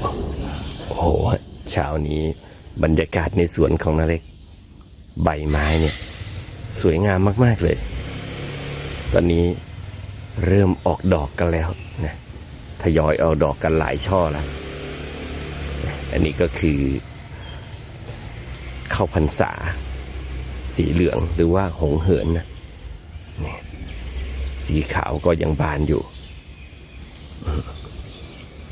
โอ้โหเช้านี้บรรยากาศในสวนของนาเล็ก ใบไม้เนี่ย สวยงามมาก ๆ เลย ตอนนี้เริ่มออกดอกกันแล้วนะทยอยเอาดอกกันหลายช่อแล้วนะอันนี้ก็คือข้าวพรรษา สีเหลืองหรือว่าหงเหินนะสีขาวก็ยังบานอยู่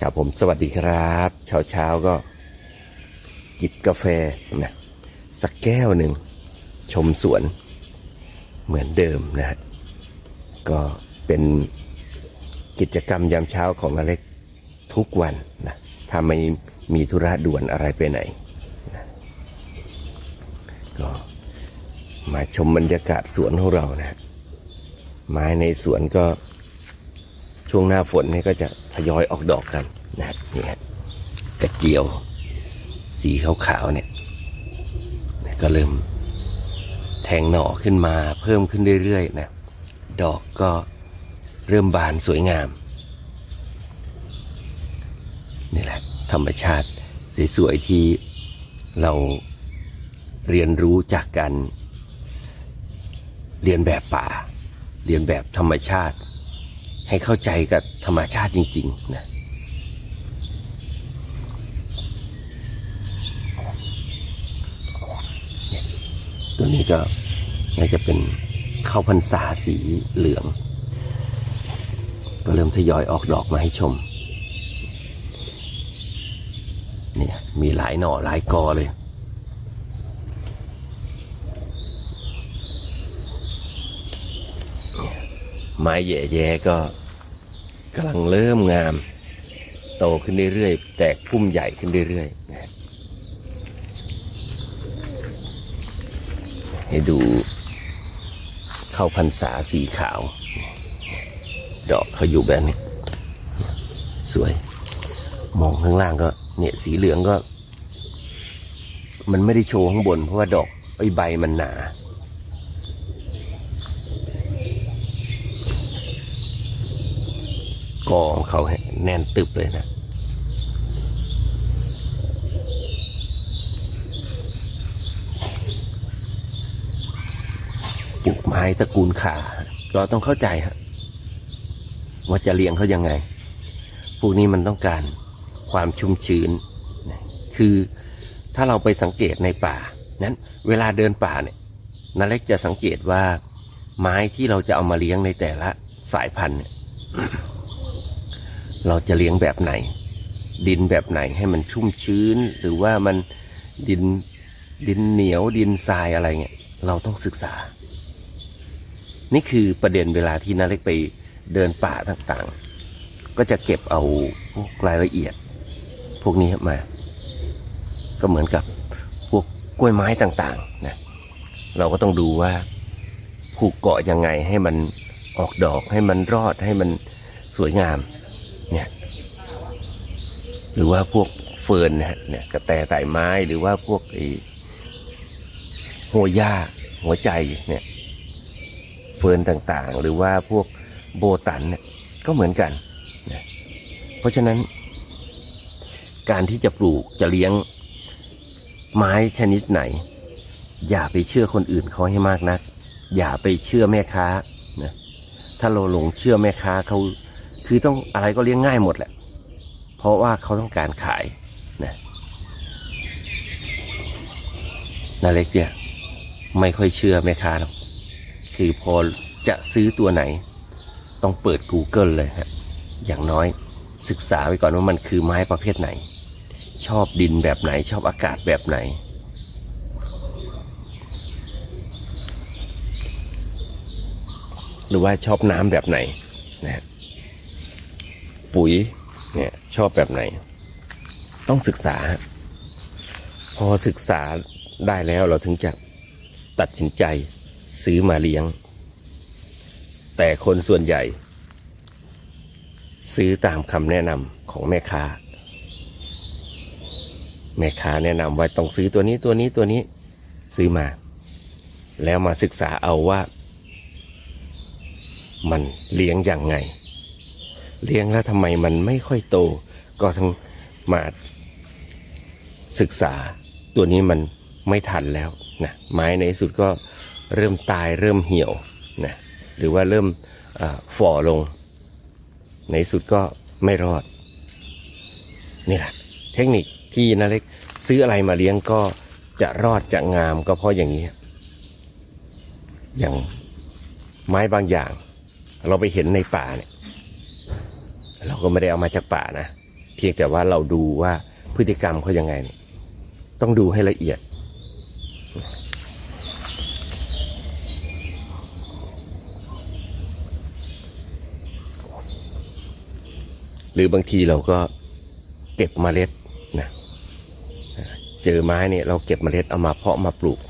ครับผมสวัสดีครับ เช้าเช้าก็จิบกาแฟนะสักแก้วหนึ่ง ชมสวนเหมือนเดิมนะฮะก็เป็นกิจกรรมยามเช้าของนาเล็กทุกวันนะถ้าไม่มีธุระด่วนอะไรไปไหนนะก็มาชมบรรยากาศสวนของเรานะฮะไม้ในสวนก็ ช่วงหน้าฝนนี่ก็จะทยอยออกดอกกันนะฮะนี่ฮะกระเจียว สีขาวๆเนี่ยก็เริ่มแทงหน่อขึ้นมาเพิ่มขึ้นเรื่อยๆนะดอกก็เริ่มบานสวยงาม นี่แหละธรรมชาติสวยๆที่เราเรียนรู้จากการเรียนแบบป่า เรียนแบบธรรมชาติ ให้เข้าใจกับธรรมชาติจริงๆนะตัวนี้ก็น่าจะเป็นข้าวพรรษาสีเหลือง ก็เริ่มทยอยออกดอกมาให้ชมเนี่ยมีหลายหน่อหลายกอเลย ไม้แย่ๆก็กำลังเริ่มงาม โตขึ้นเรื่อยๆ แตกพุ่มใหญ่ขึ้นเรื่อยๆนะฮะให้ดูเข้าพรรษาสีขาว ดอกเขาอยู่แบบนี้ สวย มองข้างล่างก็ เนี่ยสีเหลืองก็ มันไม่ได้โชว์ข้างบน เพราะว่าดอกไอ้ใบมันหนา กอของเขาแน่นตึบเลยนะปลูกไม้ตระกูลขาเราต้องเข้าใจฮะว่าจะเลี้ยงเขายังไง พวกนี้มันต้องการความชุ่มชื้น คือถ้าเราไปสังเกตในป่า นั้นเวลาเดินป่าเนี่ยนาเล็กจะสังเกตว่าไม้ที่เราจะเอามาเลี้ยงในแต่ละสายพันธุ์เนี่ย เราจะเลี้ยงแบบไหน ดินแบบไหนให้มันชุ่มชื้น หรือว่ามันดินดินเหนียวดินทรายอะไรเงี้ยเราต้องศึกษา นี่คือประเด็นเวลาที่นาเล็กไปเดินป่าต่างๆ ก็จะเก็บเอาพวกรายละเอียด พวกนี้มา ก็เหมือนกับพวกกล้วยไม้ต่างๆนะเราก็ต้องดูว่าผูกเกาะยังไงให้มันออกดอกให้มันรอดให้มันสวยงาม หรือว่าพวกเฟิร์นนะฮะเนี่ยกระแตไต่ไม้หรือว่าพวกไอ้หัวหญ้าหัวใจเนี่ยเฟิร์นต่างๆ หรือว่าพวกโบตันเนี่ยก็เหมือนกันนะเพราะฉะนั้น การที่จะปลูกจะเลี้ยงไม้ชนิดไหน อย่าไปเชื่อคนอื่นเขาให้มากนัก อย่าไปเชื่อแม่ค้านะถ้าเราหลงเชื่อแม่ค้าเขาคือต้องอะไรก็เลี้ยงง่ายหมดแหละ ราะว่าเขาต้องการขายนะนาเล็กเนี่ยไม่ค่อยเชื่อแม่ค้าหรอกคือพอจะซื้อตัวไหน ต้องเปิด Google เลยฮะอย่างน้อยศึกษาไว้ก่อนว่ามันคือไม้ประเภทไหน ชอบดินแบบไหนชอบอากาศแบบไหน หรือว่าชอบน้ำแบบไหนนะฮะปุ๋ย เนี่ยชอบแบบไหน ต้องศึกษา พอศึกษาได้แล้วเราถึงจะตัดสินใจซื้อมาเลี้ยง แต่คนส่วนใหญ่ ซื้อตามคำแนะนำของแม่ค้า แม่ค้าแนะนำว่าต้องซื้อตัวนี้ตัวนี้ตัวนี้ซื้อมา แล้วมาศึกษาเอาว่า มันเลี้ยงอย่างไง เลี้ยงแล้วทำไมมันไม่ค่อยโต ก็ทั้งมาศึกษา ตัวนี้มันไม่ทันแล้วนะไม้ในที่สุดก็เริ่มตายเริ่มเหี่ยวนะหรือว่าเริ่มอาฝ่อลง ในสุดก็ไม่รอด นี่แหละเทคนิคที่นาเล็กซื้ออะไรมาเลี้ยงก็จะรอดจะงามก็เพราะอย่างนี้ อย่างไม้บางอย่าง เราไปเห็นในป่าเนี่ย เราก็ไม่ได้เอามาจากป่านะ เพียงแต่ว่าเราดูว่าพฤติกรรมเขายังไงเนี่ยต้องดูให้ละเอียด หรือบางทีเราก็เก็บเมล็ดนะเจอไม้เนี่ยเราเก็บเมล็ดเอามาเพาะมาปลูก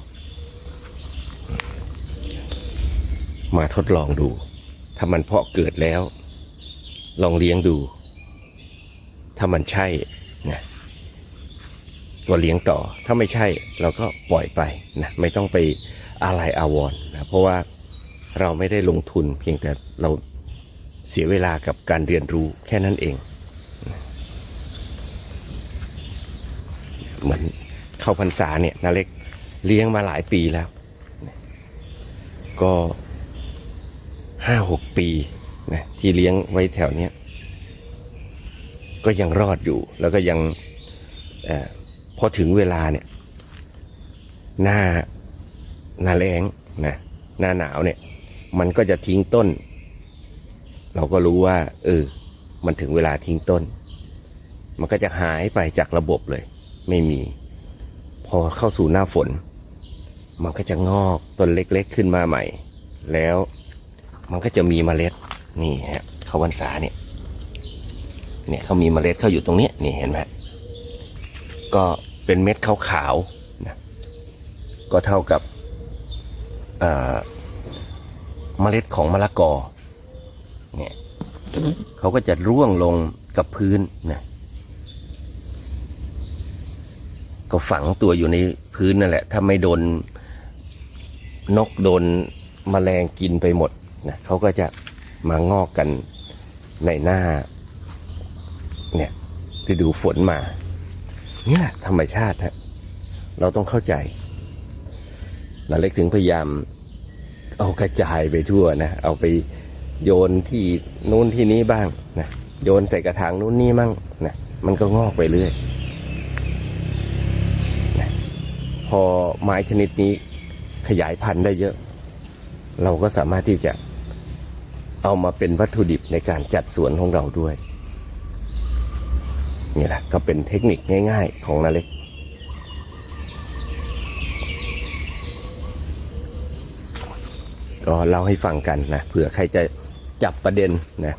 มาทดลองดู ถ้ามันเพาะเกิดแล้ว ลองเลี้ยงดู ถ้ามันใช่นะก็เลี้ยงต่อ ถ้าไม่ใช่เราก็ปล่อยไปนะไม่ต้องไปอะไรอาวรนะเพราะว่าเราไม่ได้ลงทุนเพียงแต่เราเสียเวลากับการเรียนรู้แค่นั้นเอง เหมือนเข้าพรรษาเนี่ยนาเล็กเลี้ยงมาหลายปีแล้ว ก็ห้าหกปี นะที่เลี้ยงไว้แถวเนี้ยก็ยังรอดอยู่แล้วก็ยังออพอถึงเวลาเนี่ยหน้าหน้าแรงนะหน้าหนาวเนี่ย มันก็จะทิ้งต้น เราก็รู้ว่า เออ มันถึงเวลาทิ้งต้น มันก็จะหายไปจากระบบเลย ไม่มี พอเข้าสู่หน้าฝน มันก็จะงอกต้นเล็ก ๆ ขึ้นมาใหม่ แล้วมันก็จะมีเมล็ด นี่ฮะเขาวันษาเนี่ยเนี่ยเขามีเมล็ดเขาอยู่ตรงนี้นี่เห็นไหมก็เป็นเม็ดขาวๆนะก็เท่ากับเมล็ดของมะละกอเนี่ยเขาก็จะร่วงลงกับพื้นนะก็ฝังตัวอยู่ในพื้นนั่นแหละ ถ้าไม่โดนนกโดนมแมลงกินไปหมดนะเขาก็จะ มางอกกันในหน้าเนี่ยฤดูฝนมา นี่แหละธรรมชาติฮะเราต้องเข้าใจนาเล็กถึงพยายามเอากระจายไปทั่วนะ เอาไปโยนที่นู้นที่นี้บ้างนะโยนใส่กระถางนู้นนี่มั่งนะมันก็งอกไปเรื่อยนะพอไม้ชนิดนี้ขยายพันธุ์ได้เยอะ เราก็สามารถที่จะ เอามาเป็นวัตถุดิบในการจัดสวนของเราด้วยนี่แหละก็เป็นเทคนิคง่าย ๆ ของนาเล็ก ก็เล่าให้ฟังกันนะเผื่อใครจะจับประเด็นนะ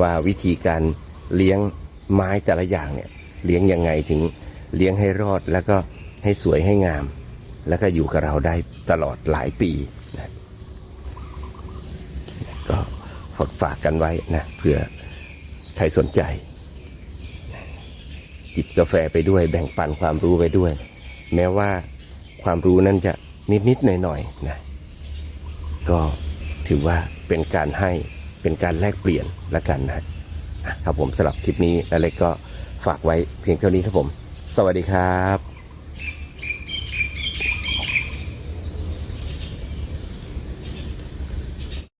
ว่าวิธีการเลี้ยงไม้แต่ละอย่างเนี่ยเลี้ยงยังไงถึงเลี้ยงให้รอดแล้วก็ให้สวยให้งาม แล้วก็อยู่กับเราได้ตลอดหลายปีนะ ก็ฝากฝากกันไว้นะเผื่อใครสนใจ จิบกาแฟไปด้วย แบ่งปันความรู้ไปด้วย แม้ว่าความรู้นั้นจะนิดๆหน่อยๆนะก็ถือว่าเป็นการให้เป็นการแลกเปลี่ยนละกันนะอะครับผมสำหรับคลิปนี้อะไรก็ฝากไว้เพียงเท่านี้ครับผม สวัสดีครับ